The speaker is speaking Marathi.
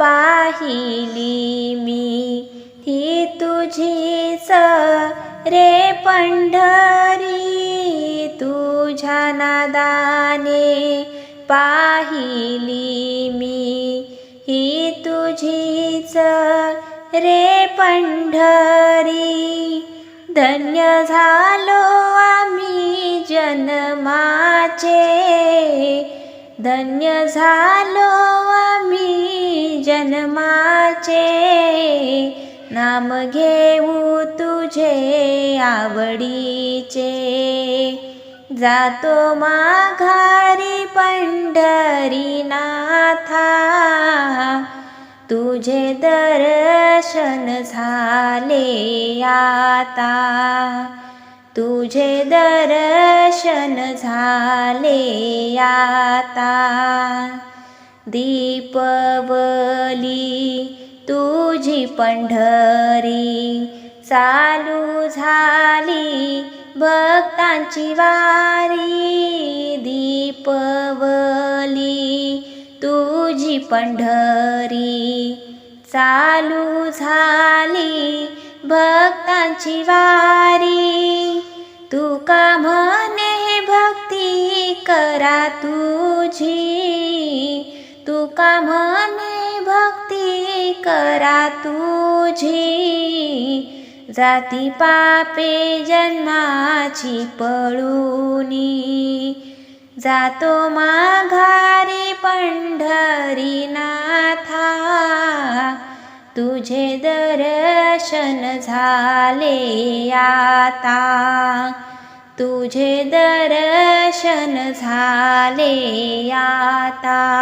पाहिली मी. ही तुझीच रे पंढरी तुझ्या नादाने पाहिली मी. ही तुझीच रे पंढरी धन्य झालो आम्ही जन्माचे. धन्य झालो जन्माचे नाम घेऊ तुझे आवडीचे. जातो माघारी पंढरी नाथा तुझे दर्शन झाले आता. तुझे दर्शन झाले आता. दीपवली तुझी पंढरी चालू झाली भक्तांची वारी. दीपवली तुझी पंढरी चालू झाली भक्तांची वारी. तुका म्हणे भक्ती करा तुझी? तुका म्हणे भक्ती करा तुझी. जाती पापे जन्माची पळूनी. जातो माघारी पंढरी नाथा तुझे दर्शन झाले आता. तुझे दर्शन झाले आता.